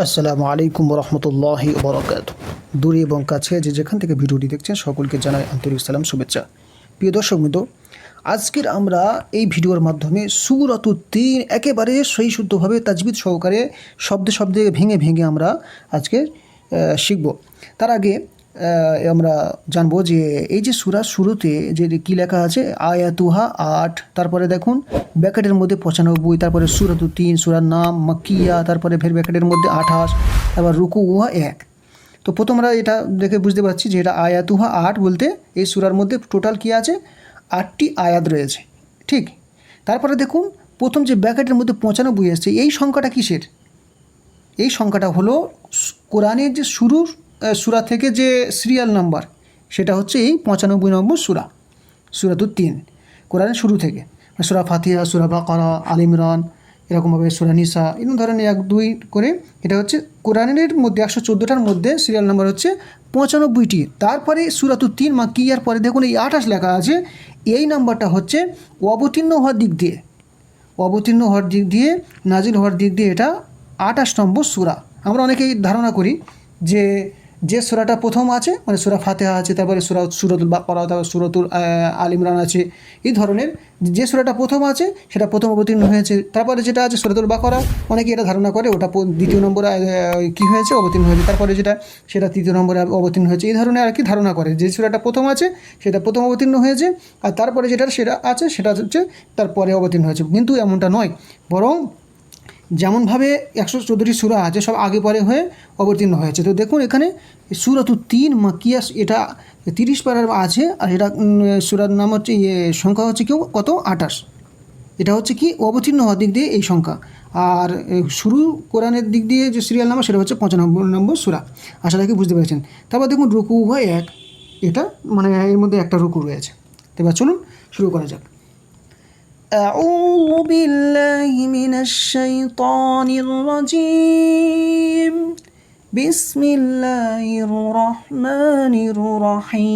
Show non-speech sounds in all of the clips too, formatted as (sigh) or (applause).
আসসালামু আলাইকুম রহমতুল্লাহি বরকাত দূরে এবং কাছে যে যেখান থেকে ভিডিওটি দেখছেন সকলকে জানাই আন্তরিক সালাম, শুভেচ্ছা। প্রিয় দর্শক মিত্র, আজকের আমরা এই ভিডিওর মাধ্যমে সুরত তিন একেবারে সেই শুদ্ধভাবে তাজবিদ সহকারে শব্দে শব্দে ভেঙে ভেঙে আমরা আজকে শিখব। তার আগে আমরা জানব যে এই যে সুরা শুরুতে যে কী লেখা আছে, আয়াতুহা আট, তারপরে দেখুন ব্যাকেটের মধ্যে পঁচানব্বই, তারপরে সুরাতু তিন সুরার নাম, মাক্কিয়া, তারপরে ফের ব্যাকেটের মধ্যে আঠাশ, তারপর রুকু উহা এক। তো প্রথম আমরা এটা দেখে বুঝতে পারছি যে এটা আয়াতুহা আট বলতে এই সুরার মধ্যে টোটাল কী আছে? আটটি আয়াত রয়েছে, ঠিক? তারপরে দেখুন প্রথম যে ব্যাকেটের মধ্যে পঁচানব্বই এসছে এই সংখ্যাটা কিসের? এই সংখ্যাটা হলো কোরআনের যে শুরুর সূরা থেকে যে সিরিয়াল নাম্বার, সেটা হচ্ছে এই পঁচানব্বই নম্বর সুরা সূরাতুর তিন, কোরআনের শুরু থেকে। সুরা সূরা ফাতিহা, সূরা বাকারা, আল ইমরান, এরকমভাবে সূরা নিসা, এরকম ধরনের এক, দুই করে এটা হচ্ছে কোরআনের মধ্যে, একশো চোদ্দোটার মধ্যে সিরিয়াল নাম্বার হচ্ছে পঁচানব্বইটি। তারপরে সূরাতুর তিন, মা কিয়ার পরে? দেখুন এই আঠাশ লেখা আছে, এই নাম্বারটা হচ্ছে অবতীর্ণ হওয়ার দিক দিয়ে। অবতীর্ণ হওয়ার দিক দিয়ে, নাজিল হওয়ার দিক দিয়ে এটা আঠাশ নম্বর সুরা। আমরা অনেকেই ধারণা করি যে যে সুরাটা প্রথম আছে মানে সুরা ফাতেহা আছে, তারপরে সুরা সুরতুল বাকরা তারপর সুরতুল আল ইমরান আছে, এই ধরনের যে সুরাটা প্রথম আছে, সেটা প্রথম অবতীর্ণ হয়েছে। তারপরে যেটা আছে সুরতুল বাকরা, অনেকে এটা ধারণা করে, ওটা দ্বিতীয় নম্বরে কী হয়েছে, অবতীর্ণ হয়েছে। তারপরে যেটা, সেটা তৃতীয় নম্বরে অবতীর্ণ হয়েছে। এই ধরনের আর কি ধারণা করে, যে সুরাটা প্রথম আছে, সেটা প্রথম অবতীর্ণ হয়েছে, আর তারপরে যেটা, সেটা আছে, সেটা হচ্ছে তারপরে অবতীর্ণ হয়েছে। কিন্তু এমনটা নয়, বরং যেমনভাবে একশো চোদ্দোটি সুরা আছে, সব আগে পরে হয়ে অবতীর্ণ হয়েছে। তো দেখুন, এখানে সুরাতু তিন, মাকিয়াস, এটা তিরিশ পারার আছে, আর এটা সুরার নাম হচ্ছে ইয়ে সংখ্যা হচ্ছে কেউ কত? আঠাশ। এটা হচ্ছে কি, অবতীর্ণ হওয়ার দিক দিয়ে এই সংখ্যা। আর শুরু কোরআনের দিক দিয়ে যে সিরিয়াল নাম্বার সেটা হচ্ছে পঁচানব্বই নম্বর সুরা। আশা রাখি বুঝতে পেরেছেন। তারপর দেখুন, রুকু হয় এক। এটা মানে এর মধ্যে একটা রুকু রয়েছে। এবার চলুন, শুরু করা যাক। أعوذ بالله من الشيطان الرجيم. بسم الله الرحمن الرحيم.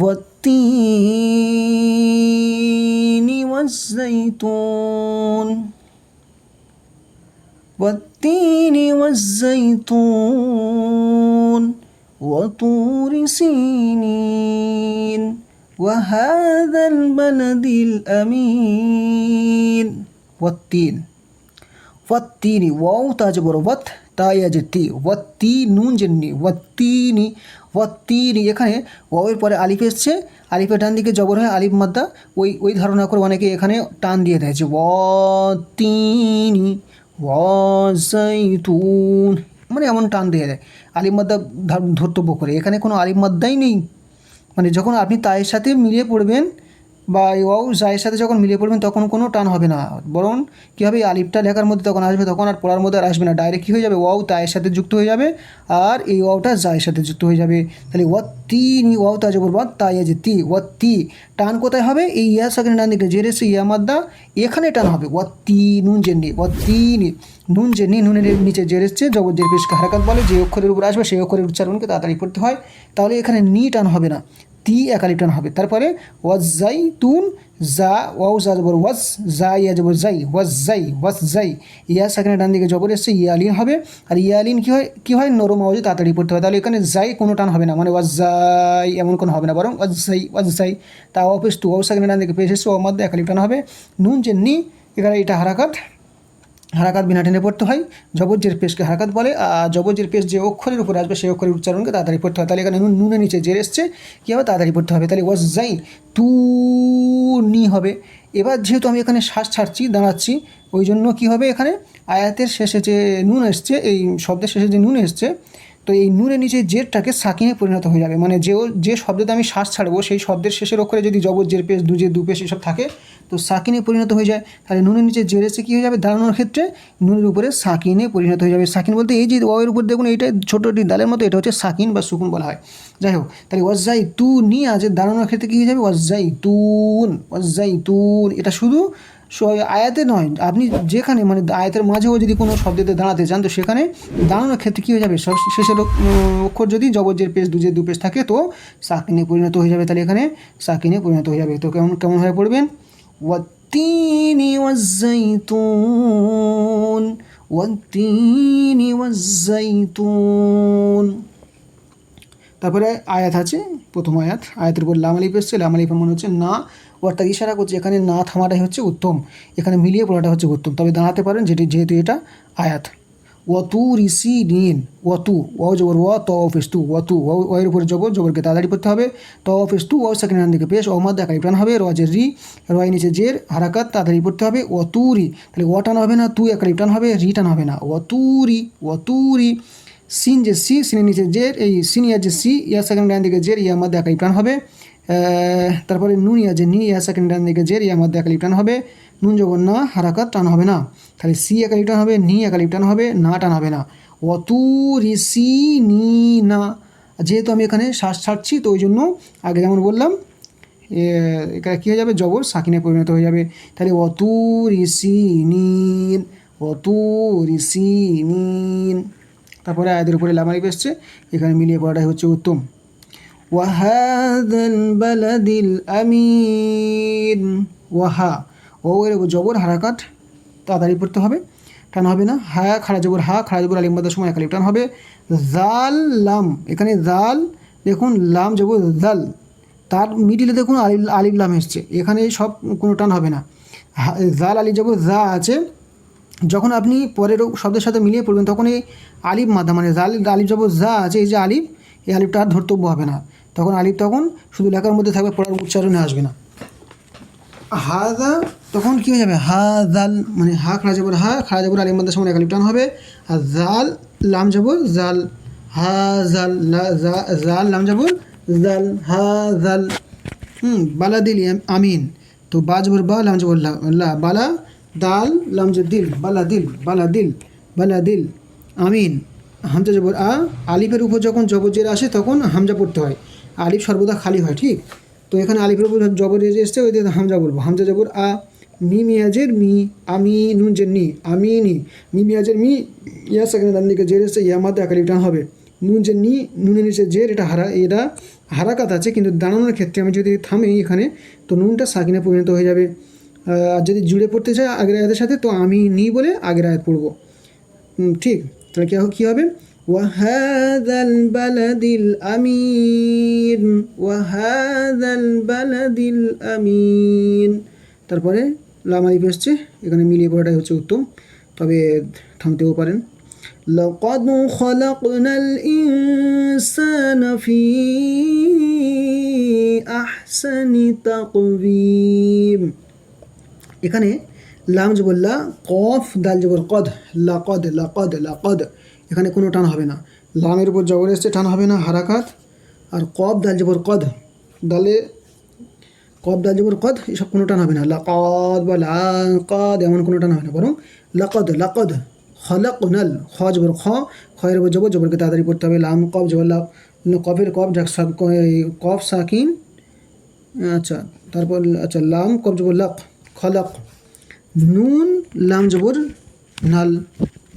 والتين والزيتون. والتين والزيتون. وطور سينين وهذا البلد الأمين والتين والتين واو تاج বড় ওয়াত তাই আছে তি ওয়াত্তি নুন জেননি ওয়াত্তিনি ওয়াত্তিনি এখানে ওয়াওয়ের পরে আলিফ এসছে আলিফের ডান দিকে জবর হয় আলিফ মাদ্দা ওই ওই ধারণা করে অনেকে এখানে টান দিয়ে দেয় যে ওয়াতিনি ওয়াজাইতুন মানে এমন টান দিয়ে দেয়। আলিমাদ্দা ধর- ধর্তব্য করে। এখানে কোনো আলিমাদ্দাই নেই। মানে যখন আপনি তায়ের সাথে মিলিয়ে পড়বেন বা এই ওয়াও জায়ের সাথে যখন মিলিয়ে পড়বেন, তখন কোনো টান হবে না। বরং কী হবে আলিফটা লেখার মধ্যে তখন আসবে, তখন আর পড়ার মধ্যে আর আসবে না। ডাইরেক্ট কী হয়ে যাবে? ওয়াও তায়ের সাথে যুক্ত হয়ে যাবে আর এই ওয়াওটা জায়ের সাথে যুক্ত হয়ে যাবে। তাহলে ওয়াত্তি নি ওয়াও তাজে বলব তাই যে তি ওয়া তি টান কোথায় হবে? এই ইয়া সাকিন ডান দিকে জেরে সে ইয়া মাদ্দা, এখানে টান হবে। ওয়া তি নুন জেননি ওয়াত্তি নি, নুন জেননি নুনের নিচে জেরেছে জবর জের পেশকে হারাকাত বলে, যে অক্ষরের উপর আসবে, সেই অক্ষরের উচ্চারণকে তাড়াতাড়ি পড়তে হয়। তাহলে এখানে নি টান হবে না। তি একালিপ টান হবে। তারপরে ওয়াজ জাই তুন জা ওয়াও জা জবর ওয়াজ জা ইয়া জবর জাই ওয়াজ জাই ওয়াজ জাই ইয়া সেখানে ডান দিকে জবর এসছে, ইয়ালিন হবে। আর ইয়ালিন কী হয় কী হয়? নরম আওয়াজে তাড়াতাড়ি পড়তে হয়। তাহলে এখানে জাই কোনো টান হবে না মানে ওয়াজ জাই এমন কোনো হবে না, বরং ওয়াজ জাই ওয়াজ জাই তা অফিস টু ওয়াও সেখানে ডান দিকে এসছে ওর মধ্যে একালিপ টান হবে। নুন যে নি এখানে এটা হারাকাত। হারাকাত বিনা টেনে পড়তে হয়। জবজ্জের পেশকে হারাকাত বলে। আর জবজ্জের পেশ যে অক্ষরের উপর আসবে, সেই অক্ষরের উচ্চারণকে তাড়াতাড়ি পড়তে হয়। তাহলে এখানে নুন, নুনের নিচে জের এসছে। কী হবে তাড়াতাড়ি পড়তে হবে? তাহলে ওয়াজ যাই, তু, নি হবে। এবার যেহেতু আমি এখানে শ্বাস ছাড়ছি, দাঁড়াচ্ছি, ওই জন্য কী হবে এখানে? আয়াতের শেষে যে নুন এসছে, এই শব্দের শেষে যে নুন এসছে তো এই নুনের নিচে জেরটাকে সাকিনে পরিণত হয়ে যাবে। মানে যেও যে শব্দতে আমি শ্বাস ছাড়বো, সেই শব্দের শেষের অক্ষরে যদি জবর জের পেশ, দু পেশ এসব থাকে, তো সাকিনে পরিণত হয়ে যায়। তাহলে নুনের নিচে জের এসে কী হয়ে যাবে? দাঁড়ানোর ক্ষেত্রে নুনের উপরে সাকিনে পরিণত হয়ে যাবে। সাকিন বলতে এই যে ওয়ের উপর দেখুন, এইটা ছোটো একটি দালের মতো, এটা হচ্ছে সাকিন বা সুকুন বলা হয়। যাই হোক, তাহলে ওয়াজ্জাই তু নি আছে দাঁড়ানোর ক্ষেত্রে কী হয়ে যাবে? ওয়াজ্জাই তুন ওয়াজ্জাই তুন এটা শুধু আয়াতে নয় আপনি যেখানে মানে আয়াতের মাঝেও যদি কোনো শব্দতে দাঁড়াতে চান তো সেখানে দাঁড়ানোর ক্ষেত্রে কী হয়ে যাবে সব শেষের অক- উম, অক্ষর যদি জবরজের পেজ দুজের দু পেজ থাকে তো সাকিনে পরিণত হয়ে যাবে তাহলে এখানে সাকিনে পরিণত হয়ে যাবে তো কেমন কেমন হয়ে পড়বেন والتين والزيتون والتين والزيتون তারপরে আয়াত আছে, প্রথম আয়াত, আয়াতের উপর লাম আলিফ এসছে, লাম আলিফ মনে হচ্ছে না, অর্থাৎ ইশারা করছে এখানে না থামাটাই হচ্ছে উত্তম, এখানে মিলিয়ে পড়াটা হচ্ছে উত্তম। তবে দাঁড়াতে পারেন যেটি যেহেতু এটা আয়াত। ওয়াতু রিসি নিন, ওয়াতু, ওয়াও জবর ওয়া ত অফিস তু ওয়াতু ওয়ের উপরে জবর, জবরকে তাড়াতাড়ি পড়তে হবে ত অফিস তু ওয়াও সেকেন্ড হ্যান্ড দিকে পেশ ওমাদ দেখা প্রাণ হবে রজের রি রয় নিচে জের, হারাকাত তাড়াতাড়ি পড়তে হবে ওয়াতুরি তাহলে ওয়া টান হবে না, তু একালি টান হবে, রি টান হবে না ওয়াতুরি ওয়াতুরি সিন যে সি, সিনের নিচে জের এই সিনিয়ার যে সি, ইয়া সেকেন্ড ডান দিকে জের ইয়ার মধ্যে প্রাণ হবে। তারপরে নুন ইয়া যে নি, ইয়া সেকেন্ড ডান দিকে জের ইয়ার মধ্যে প্রাণ হবে। নুন যখন না, হারাকাত টান হবে না। তাহলে সি একালি টান হবে, নি একালি টান হবে, না টান হবে না। অতু রিসি নি, না। যেহেতু আমি এখানে শ্বাস ছাড়ছি, তো ওই জন্য আগে যেমন বললাম এখানে কী হয়ে যাবে? জবর সাকিনে পরিণত হয়ে যাবে। তাহলে অতু রিসি নিন অতু রিসি নিন তারপরে আয়াদের উপরে লামারি এসছে। এখানে মিলিয়ে পড়াটাই হচ্ছে উত্তম। ওয়াহাদাল বালাদিল আমিন। ওয়াহা। ও এর জবর হারাকাট তাড়াতাড়ি পড়তে হবে, টান হবে না। হা খাড়া জবর হা খাড়া জবর আলিম বাদার সময় একালিপ টান হবে। জাল, লাম। এখানে জাল, দেখুন, লাম জবর জাল। তার মিডিলে দেখুন আলিফ আলিফ লাম এসছে। এখানে সব কোনো টান হবে না। জাল আলি জবর যা আছে যখন আপনি পরের শব্দের সাথে মিলিয়ে পড়বেন তখন এই আলিফ মাদা মানে আলিফ যাব যা আছে, এই যে আলিফ, এই আলিফটা আর ধর্তব্য হবে না। তখন আলিফ তখন শুধু লেখার মধ্যে থাকবে, পড়ার উচ্চারণে আসবে না। হাদা, তখন কী হয়ে যাবে? হা জাল মানে হা, খাড়া যাবর হা, খাড়া যাবর আলিম মাদার সময় একালিপ টান হবে। আর জাল, লাম যাবর জাল হা জাল জাল, লাম যাবর জাল হা জাল হুম, বালা দিল আমিন। তো বা জবর বা, লাম জবর লা লা, বালা দাল, লাম যে দিল, বালা দিল বালা দিল বালা দিল। আমিন। হামজা জবর, আ, আলিফের উপর যখন জবজের আসে তখন হামজা পড়তে হয়। আলিফ সর্বদা খালি হয়, ঠিক? তো এখানে আলিফের উপর জবর যে এসছে, ওই হামজা বলব। হামজা জবর, আ, মি মিয়াজের মি, আমি নুন যে নি, আমি নি। মি মিয়াজের মি, ইয়া সেখানে ডান দিকে জের এসছে, ইয়া মাতে একালিফ টান হবে। নুন যে নি, নুনের নিচে জের, এটা হারা, এটা হারাকাত আছে, কিন্তু দাঁড়ানোর ক্ষেত্রে আমি যদি থামি এখানে, তো নুনটা সাকিনে পরিণত হয়ে যাবে। যদি জুড়ে পড়তে চাই আগের আয়াতের সাথে তো আমি নি বলে আগের আয়াত পড়বো হুম, ঠিক তাহলে কী কী হবে وهذا البلد الأمين وهذا البلد الأمين তারপরে লামারি এসছে এখানে মিলিয়ে পড়াটাই হচ্ছে উত্তম তবে থামতেও পারেন لقد خلقنا الإنسان في أحسن تقويم এখানে লাম জবল্লা কফ, দাল জবর কদ, লাকদ লাকদ লাকদ। এখানে কোনো টান হবে না। লামের উপর জবর এসছে, টান হবে না, হারাকাত। আর কফ, দাল জবর কদ, দালে কফ, দাল জবর কদ, এসব কোনো টান হবে না। লাকদ বা লাকদ এমন কোনো টান হবে না। বরং লাকদ লাকদ খলক নাল খ জবর খ, খয়ের উপর জবর জবরকে তাড়াতাড়ি পড়তে হবে। লাম, কফ জবর লা কফের কফ কফ, সাকিন আচ্ছা তারপর আচ্ছা লাম, কফ জবর লাক। খলক। নুন, লাম জবর, নাল।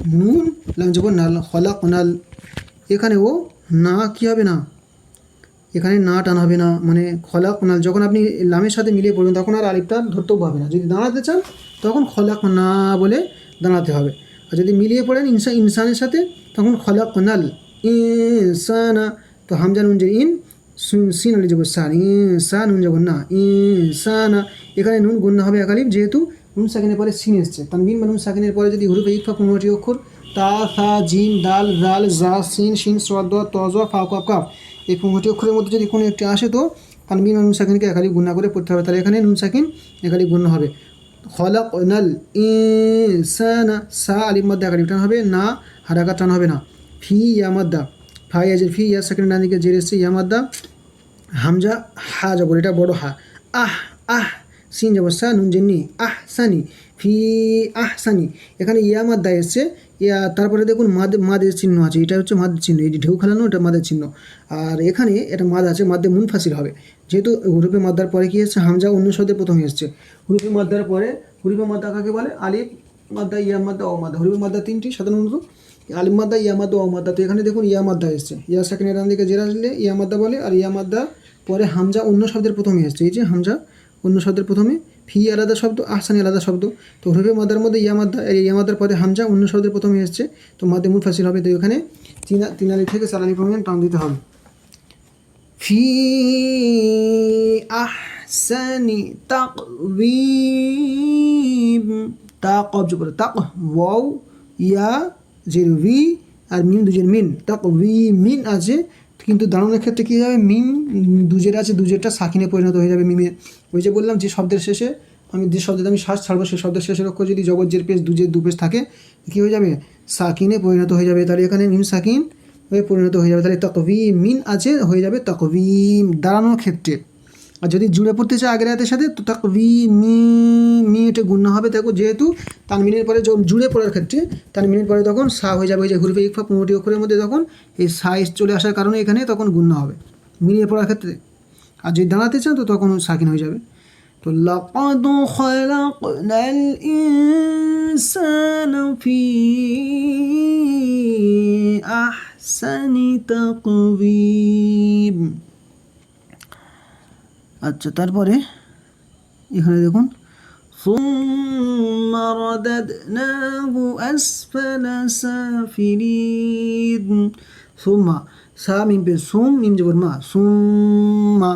নুন, লাম জবর, নাল। খলাক, নাল। এখানে ও না কি হবে না? এখানে না টান হবে না। মানে খলাক, নাল যখন আপনি লামের সাথে মিলিয়ে পড়বেন, তখন আর আলিফটা ধরতেও হবে না। যদি দাঁড়াতে চান, তখন খলাক না বলে দাঁড়াতে হবে। আর যদি মিলিয়ে পড়েন ইনসা ইনসানের সাথে, তখন খলাক, নাল। ইনসানা তো হামজান যে ইন। সুন- সিন আলি যাব সান ইনসা নুন যাব না ইনসানা এখানে নুন গুণ্য হবে একালিফ যেহেতু নুন সাকিনের পরে সিন এসছে। তানবিন বা নুন সাকিনের পরে যদি হুরুফে ইকফা পনেরোটি অক্ষর, তা থা জিম, দাল জাল জা, সিন, শিন, সোয়াদ তজ ফা কাপ কাপ এই পনেরোটি অক্ষরের মধ্যে যদি কোনো একটি আসে তো, তানবিন বা নুন সাকিনকে একালিফ গুণা করে পড়তে হবে। তাহলে এখানে নুন সাকিন একালিফ গুণ্য হবে। খলাক নাল ইনসানা, সা আলিম মধ্যে একালিফ টান হবে, না হারাকা টান হবে না। ফি, ইয়ামাদ্দা। ফাই আজের ফি, ইয়া সেকেন্ড ডান দিকে জের এসছে ইয়ামাদ্দা হামজা, হা যাব এটা বড় হা। আহ আহ, সিন যাব সা, নুন জেননি আহ সানি ফি, আহ সানি এখানে ইয়া, মাদ্দা, এসছে। ইয়া, তারপরে দেখুন, মাদ, মাদের চিহ্ন আছে। এটা হচ্ছে মাদের চিহ্ন। যে ঢেউ খেলানো, এটা মাদের চিহ্ন। আর এখানে এটা মাদ আছে মাদ্দে মুনফাসিল হবে। যেহেতু হুরুফে মাদ্দার পরে কি এসছে? হামজা অন্য শব্দে প্রথমে এসছে। হুরুফে মাদ্দার পরে, হুরুফে মাদ্দা কাকে বলে? আলিফ, মাদ্দা, ইয়া, মাদ্দা ও মাদ্দা। হুরুফে মাদ্দা তিনটি, সাধারণত আলিম মাদ্দা ইয়া মাদ্দা ও মাদ্দা তো এখানে দেখুন ইয়া মাদ্দা এসছে ইয়া সেকেন্ডের ডান দিকে জেরা আসলে ইয়া মাদ্দা বলে, আর ইয়া মাদ্দা পরে হামজা অন্য শব্দের প্রথমে এসছে। এই যে হামজা অন্য শব্দের প্রথমে, ফি আলাদা শব্দ, আহসানি আলাদা শব্দ। তো হরফে মাদার মধ্যে ইয়া মাদ্দা এই ইয়া মাদ্দার পদে হামজা অন্য শব্দের প্রথমে এসছে। তো মাদে মুল ফাসিল হবে। তো এখানে তিন, তিনালি থেকে চালানি পরিমাণ টান দিতে হবে। ফি আহসানি তাকওয়িম তাকব যে বলে তাক, ওয়াও, ইয়া জের ভি আর মিম দুজের মিন। তাক ভি, মিন আছে, কিন্তু দাঁড়ানোর ক্ষেত্রে কী হবে? মিম দুজের আছে, দুজেরটা সাকিনে পরিণত হয়ে যাবে মিমে। ওই যে বললাম, যে শব্দের শেষে, আমি যে শব্দের আমি শ্বাস ছাড়বো, সেই শব্দের শেষের অক্ষর যদি জগৎ জের পেশ দুজের দু পেশ থাকে, কী হয়ে যাবে? সাকিনে পরিণত হয়ে যাবে। তাহলে এখানে মিম সাকিন হয়ে পরিণত হয়ে যাবে। তাহলে তকভি মিন আছে, হয়ে যাবে তকভিম দাঁড়ানোর ক্ষেত্রে। আর যদি জুড়ে পড়তে চায় আগের হাতের সাথে, তো তাকভি মি মি এটা গুণ হবে। দেখো, যেহেতু তানমিনের পরে যখন জুড়ে পড়ার ক্ষেত্রে, তানমিনের পরে তখন সা হয়ে যাবে যে হুরফে ইকফা পনেরোটি অক্ষরের মধ্যে তখন এই সা এস চলে আসার কারণে এখানে তখন গুণ হবে, মিলিয়ে পড়ার ক্ষেত্রে। আর যদি দাঁড়াতে চান, তো তখন সাকিন হয়ে যাবে। তো লাকাদ খালাকনাল ইনসানা ফি আহসানি তাকওয়িম। আচ্ছা তারপরে এখানে দেখুন ثم رددناه أسفل سافلين ثم সা মিম পে সুম মিম জবর মা সুম্মা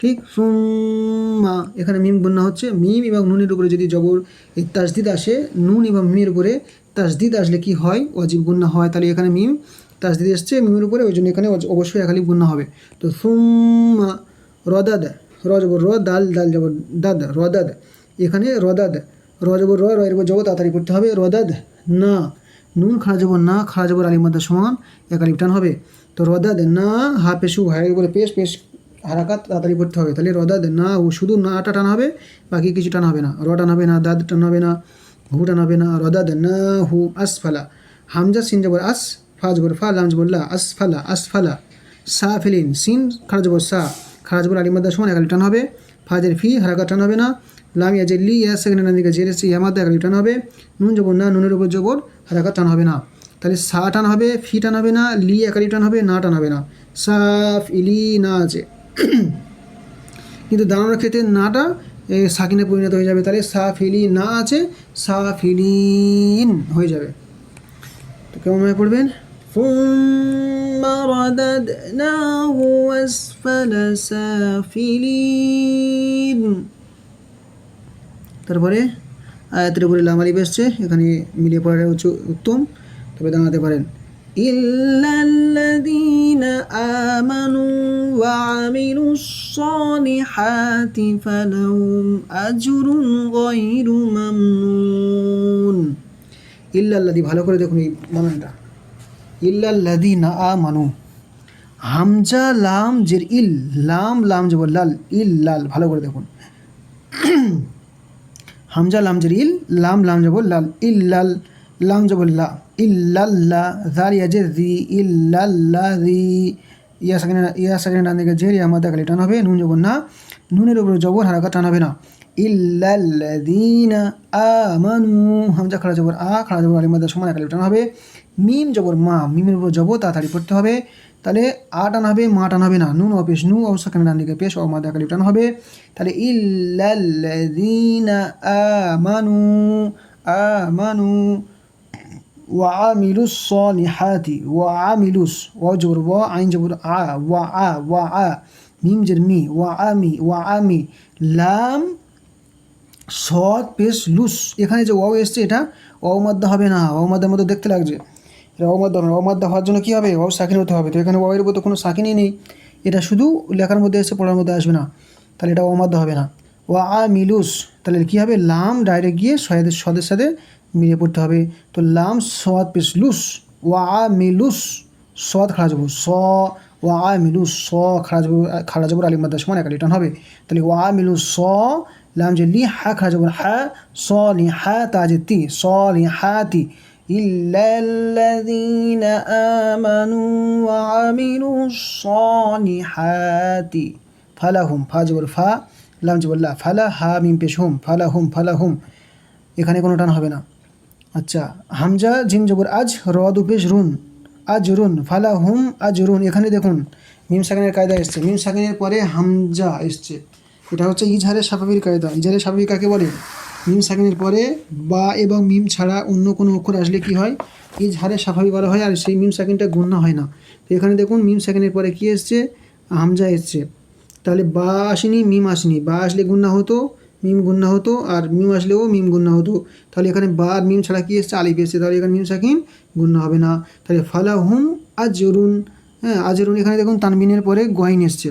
ঠিক সুম্মা এখানে মিম বন্যা হচ্ছে মিম এবং নুনের উপরে যদি জবর এই তাজদিদ আসে নুন এবং মিমের উপরে তাজদিদ আসলে কি হয় অজীব গুন্না হয় তাহলে এখানে মিম তাজদিদ এসছে মিমের উপরে ওই জন্য এখানে অজ- অবশ্যই একালি গুন্না হবে তো সুম্মা রদাদ র জবর র, দাল দাল জবর দাদ রদাদ এখানে রদাদ র জবর র রয়ের উপর জবর তাড়াতাড়ি পড়তে হবে। রদাদ না। নুন খাড়া জবর না। খাড়া জবর আলির মধ্যে সমান এক টান হবে। তো রদাদ না। হা পেশু হায়ের বলে পেশ পেশ, হারাকাত তাড়াতাড়ি পড়তে হবে। তাহলে রদাদ না ও শুধু নাটা টান হবে, বাকি কিছু টান হবে না। র টান হবে না, দাদ টান হবে না, হু টান হবে না। রদাদ না, হু, আসফালা। হামজা, সিন জবর আস, ফা জবর ফা, লাম জবর লা, আসফালা আসফালা। সা, ফেলিন, সিন, খাড়া জবর সা। আলির মধ্যে সমান এক আলিফ হবে। ফাজের ফি, হারাকাত টান হবে না। লাম ইয়া জেল্লি ইয়া সেকেন্ড নাম দিকে জেরেছি ইয়া মাদ্দা এক আলিফ হবে। নুন জবর না, নুনের উপর জবর হারাকাত টান হবে না। তাহলে সা টান হবে, ফি টান হবে না, লি এক টান হবে, না টান হবে না। সাফ ইলি না আছে কিন্তু দাঁড়ানোর ক্ষেত্রে নাটা সাকিনে পরিণত হয়ে যাবে। তাহলে সা ফিলি না আছে সা ফিলিন হয়ে যাবে। তো কেমন ভাবে পড়বেন? ثم رددناه أسفل سافلين তারপরে আয়াতের উপরে লামালি বেসছে এখানে মিলিয়ে পড়াটা হচ্ছে উত্তম তবে দাঁড়াতে পারেন إلا الذين آمنوا وعملوا الصالحات فلهم أجر غير ممنون إلا الذي ভালো করে দেখুন এই বানানটা ইল্লাল্লাদিনা আমানু। হামজা লাম জের ইল, লাম লাম যে লাল, ইল, লাল, ভালো করে দেখুন। (clears throat) হামজা লাম জের ইল, লাম লাম যে লাল ইল লাল লাম যে লা ইল্লাল্লা জার ইয়া সেকেন্ড ইয়া সেকেন্ড খালি হবে, নুন যাব না, নুনের উপরে টান হবে না। হামজা জবর আ জবর হবে। মিম জবর মা, মিমের উপর জব তাড়াতাড়ি পড়তে হবে। তাহলে আ টান হবে মা টান হবে না। নুন অপেশ, নু অবশ্য কেন ডান দিকে পেশ ও মা দেখালি টান হবে। তাহলে ইল্লাল্লাযীনা আমানু আমানু ওয়া আমিলুস সলিহাতি, ওয়া আমিলুস ওয়া জবর ওয়া আইন জবর, আ, ওয়া আ ওয়া, আ, মিম জের মি, ওয়া আমি ওয়া আমি লাম, সৎ, পেশ, লুস। এখানে যে ওয়াও এসছে, এটা অমাদ্য হবে না। অমাদ্যের মতো দেখতে লাগছে। এটা ওয়াও মাদ্দা হবে না ওয়াও হওয়ার জন্য কী হবে? ওয়াও সাকিন হতে হবে। তো এখানে ওয়াওয়ের উপর তো কোনো সাকিনই নেই। এটা শুধু লেখার মধ্যে এসে পড়ার মধ্যে আসবে না। তাহলে এটা মাদ্দা হবে না। ওয়া আ মিলুস তাহলে কী হবে? লাম ডাইরেক্ট গিয়ে সয়েদের সদের সাথে মিলিয়ে পড়তে হবে। তো লাম সদ পেশ, লুস, ওয়া আ মিলুস সদ খাড়া যাব স, ওয়া আ মিলুস স খাড়া যাব খাড়া যাব আলিম মাদ্দা সমান একালি টান হবে। তাহলে ওয়া আ মিলুস স, লাম যে লি হা খাড়া যাব হা, স লি হা তাজে তি, স লি হা তি। إلا الذين آمنوا وعملوا الصالحات فلهم ফা জবর ফা লাম জবর লা ফালা হা মিম পেশ হুম ফালাহুম ফালাহুম এখানে কোনো টান হবে না আচ্ছা হামজা জিম জবর আজ র দু পেশ রুন আজ রুন ফালা হুম আজ রুন এখানে দেখুন মিম সাকিনের কায়দা এসছে মিম সাকিনের পরে হামজা এসছে এটা হচ্ছে ইজহারের স্বাভাবিক কায়দা ইজহারের স্বাভাবিক কাকে বলে মিম সাকিনের পরে বা এবং মিম ছাড়া অন্য কোনো অক্ষর আসলে কি হয়? ইজহারের স্বাভাবিক বলা হয় আর সেই মিম সাকিনটা গণ্য হয় না। তো এখানে দেখুন, মিম সাকিনের পরে কি এসছে? হামজা এসছে। তাহলে বা আসেনি, মিম আসেনি। বা আসলে গুন্না হতো, মিম গুন্না হতো আর মিম আসলেও মিম গুন্না হতো। তাহলে এখানে বা আর মিম ছাড়া কি এসছে? আলিফ এসছে। তাহলে এখানে মিম সাকিন গুন্না হবে না। তাহলে ফালা হুম আজরুন। হ্যাঁ আজরুন এখানে দেখুন তানবিনের পরে গয়ন এসছে।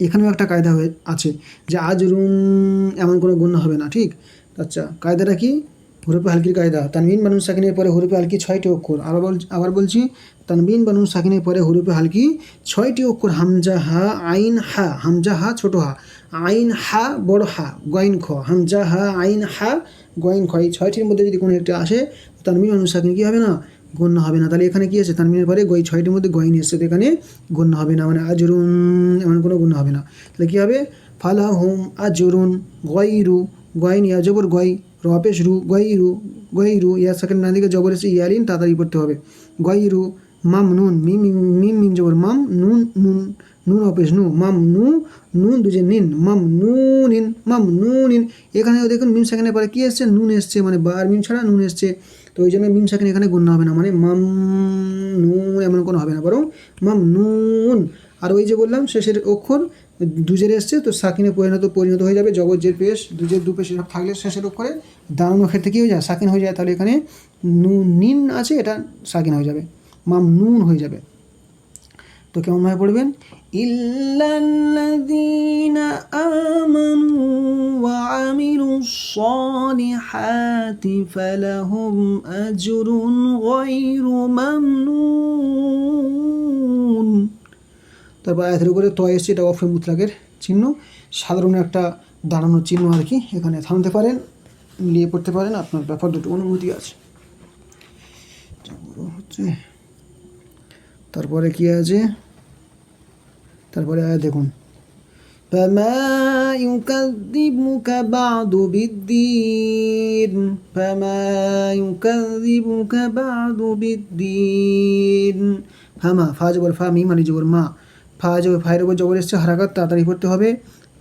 এখানেও একটা কায়দা হয়ে আছে যে আজরুন এমন কোনো গুণ হবে না, ঠিক? আচ্ছা কায়দাটা কি? হুরুপে হালকির কায়দা। তানবিন বানুন সাকিনের পরে হুরুপে হালকি ছয়টি অক্ষর। আবার বল আবার বলছি, তানবিন বানুন সাকিনের পরে হুরুপে হালকি ছয়টি অক্ষর। হামজা, হা, আইন, হা। হামজা, হা, ছোট হা। আইন, হা, বড় হা গইন খ। হামজা, হা, আইন, হা গইন খ। এই ছয়টির মধ্যে যদি কোনো একটা আসে তানবিন বানুন সাকিন কি হবে না? গণ্য হবে না। তাহলে এখানে কি আছে? তানবিনের পরে গই ছয়টির মধ্যে গইন এসছে এখানে গণ্য হবে না। মানে আজরুন, এমন কোনো গণ্য হবে না। তাহলে কী হবে? ফালা হুম আজরুন গইরু গইন ইয়া জবর গই রপেশ রু গইরু গইরু ইয়া সেকেন্ড না দিকে জবর এসে ইয়ালিন তাড়াতাড়ি পড়তে হবে। গইরু মাম নুন, মিম মিম মিম জবর, মাম নুন নুন নুন অপেশ নু, মাম নু, নুন দুজে নিন, মাম নুনিন মাম নুনিন এখানেও দেখুন মিম সেকেন্ডের পরে কী এসছে? নুন এসছে মানে বার মিম ছাড়া নুন এসছে। তো ওই জন্য মিম সেকেন্ড এখানে গুণ হবে না মানে মাম নুন এমন কোনো হবে না, বরং মাম নুন। আর ওই যে বললাম, শেষের অক্ষর দুজের এসছে, তো সাকিনে পরিণত পরিণত হয়ে যাবে জগৎ যে পেশ। দুজের দু পেশ এসব থাকলে শেষের করে। দাঁড়ানোর ক্ষেত্রে কী হয়ে যায়? সাকিন হয়ে যায়, তাহলে এখানে নুন, নিন আছে, এটা সাকিন হয়ে যাবে। মাম, নুন হয়ে যাবে। তো কেমনভাবে পড়বেন? মামনুন তারপর আয়াতের উপরে তয় এসছে এটা অফে মুতলাকের চিহ্ন সাধারণ একটা দাঁড়ানোর চিহ্ন আর কি এখানে থামতে পারেন নিয়ে পড়তে পারেন আপনার ব্যাপার দুটো অনুমতি আছে হচ্ছে তারপরে কি আছে তারপরে আয় দেখুন فما يكذبك بعد بالدين فما يكذبك بعد بالدين ফামা ফা জবর ফা মিম আলি জবর মা ফা জবর ফায়ের উপর জবর এসছে হারাকাত তাড়াতাড়ি পড়তে হবে।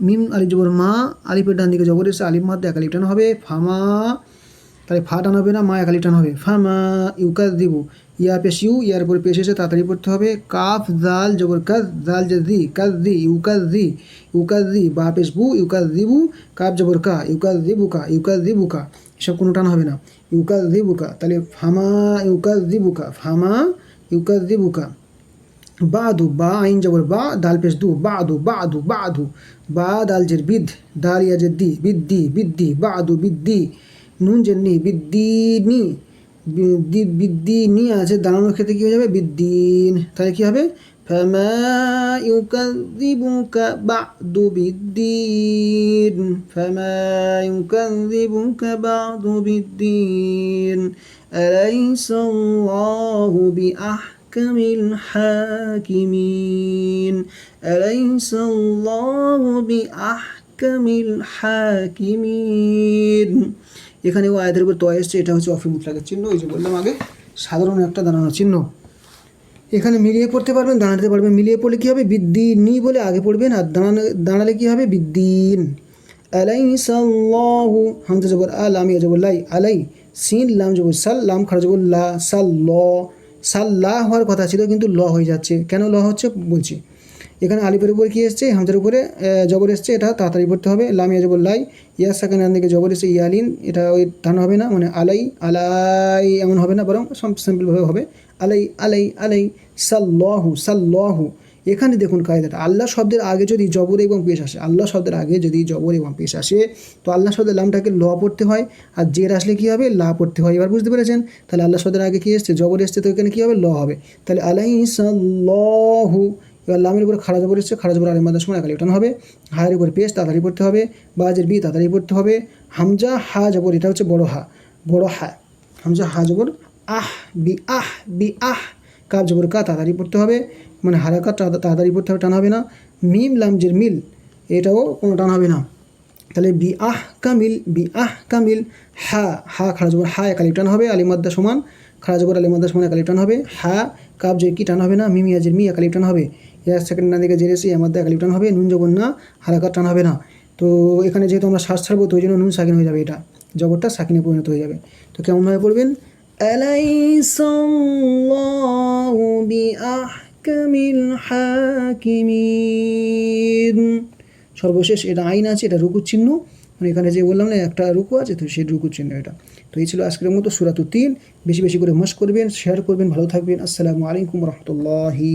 মিম আলি জবর মা আলিফের ডান দিকে জবর এসছে, আলিফ মাদ্দে একালিপ টান হবে। ফামা, তাহলে ফা টান হবে না, মা একালিপ টান হবে ফামা, ইউকাজ দিবু। ইয়া পেশ ইউ, ইয়ার উপরে পেশ এসে তাড়াতাড়ি পড়তে হবে। কাফ, জাল, জবর কাজ, জাল দি কাজ দি ইউকাজ দি ইউকাজ দি বা পেশ বু, ইউকাজ দিবু, কাফ জবর কা, ইউকাজ দিবু কা, ইউকাজ দিবু কা, এসব কোনো টান হবে না। ইউকাজ দিবু কা, তাহলে ফামা, ইউকাজ দিবু কা, ফামা, ইউকাজ দিবু কা। বাদু বা আইন জবর বা দাল পেশ দু বাদু বাদু বাদু বা দাল জের বিদ দাল ইয়া জের দি বিদ্দি বিদ্দি বাদু বিদ্দি নুন জের নি বিদ্দি নি বিদ্দি বিদ্দি নি আছে দাঁড়ানোর ক্ষেত্রে কী হয়ে যাবে বিদ্দিন তাহলে কী হবে فما يكذبك بعد بالدين فما يكذبك بعد بالدين أليس الله بأحكم الحاكمين أليس الله بأحكم الحاكمين এখানে ও আয়াতের উপর তয় এসছে এটা হচ্ছে অফি মুতলাকের চিহ্ন ওই যে বললাম আগে সাধারণ একটা দাঁড়ানোর চিহ্ন এখানে মিলিয়ে পড়তে পারবেন দাঁড়াতে পারবেন মিলিয়ে পড়লে কী হবে বিদ্দিনি বলে আগে পড়বেন আর দাঁড়ানো দাঁড়ালে কী হবে বিদ্দিন আলাই সাল্লাহু হামজা জবর আল আমি জবর লাই আলাই সিন লাম জবর সাল লাম খারা জবর লা সাল ল সাল লা হওয়ার কথা ছিল, কিন্তু ল হয়ে যাচ্ছে। কেন ল হচ্ছে? বলছি। এখানে আলিফের উপরে কী এসছে? হামজার উপরে জবর এসছে, এটা তাড়াতাড়ি পড়তে হবে। লামিয়া জবর লাই ইয়ার সেকেন্ড দিকে জবর এসছে, ইয়ালিন, এটা ওই টান হবে না মানে আলাই আলাই এমন হবে না, বরং সিম্পলভাবে হবে। আলাই আলাই আলাই, সাল্লাহু সাল্লাহু। এখানে দেখুন কায়দাটা, আল্লাহ শব্দের আগে যদি জবর এবং পেশ আসে, আল্লাহ শব্দের আগে যদি জবর এবং পেশ আসে, তো আল্লাহ শব্দের লামটাকে ল পড়তে হয় আর জের আসলে কী হবে? লা পড়তে হয়। এবার বুঝতে পেরেছেন? তাহলে আল্লাহ শব্দের আগে কী এসছে? জবর এসছে, তো এখানে কী হবে? ল হবে। তাহলে আলাই সাল্লাহু এবার লামের উপরে খাড়া জবর এসছে, খাড়া জবর আলিমাদার সময় একালি হবে। হায়ের উপরে পেশ, তাড়াতাড়ি পড়তে হবে। বাজের বি, তাড়াতাড়ি পড়তে হবে। হামজা, হা জবর, এটা হচ্ছে বড় হা বড় হা। হামজা, হা জবর, আহ, বি আহ বি, আহ কাপ জবর, কা, তাড়াতাড়ি পড়তে হবে। মানে হারাকা তাড়াতাড়ি পড়তে হবে, টান হবে না। মিম লামজের মিল, এটাও কোনো টান হবে না। তাহলে বি আহ কামিল বি আহ কামিল হা হা জবর হা একালি টান হবে আলিমাদ্দা সমান খাড়া জবর আলিমাদ্দা সমান একালি টান হবে, হা কাপ যে কি টান হবে না মিমিয়াজের মি একালি টান হবে। ইয়ার সেকেন্ড না দিকে জেরেসি আমাদের একালি টান হবে, নুন জবর না হারাকাত টান হবে না। তো এখানে যেহেতু আমরা শ্বাস ছাড়বো, তো ওই জন্য নুন সাকিন হয়ে যাবে এটা। জবরটা সাকিনে পরিণত হয়ে যাবে। তো কেমনভাবে পড়বেন? আলাইসাল্লাহু বিআহকামিল হাকিমিন। সর্বশেষ এটা আইন আছে, এটা রুকুর চিহ্ন। মানে এখানে যে বললাম না, একটা রুকু আছে, তো সেই রুকুর চিহ্ন এটা। তো এই ছিল আজকের মতো সুরাত তিন। বেশি বেশি করে মশ করবেন, শেয়ার করবেন, ভালো থাকবেন। আসসালামু আলাইকুম রহমতুল্লাহি